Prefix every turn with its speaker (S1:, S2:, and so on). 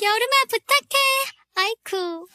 S1: 여름아 부탁해. 아이쿠.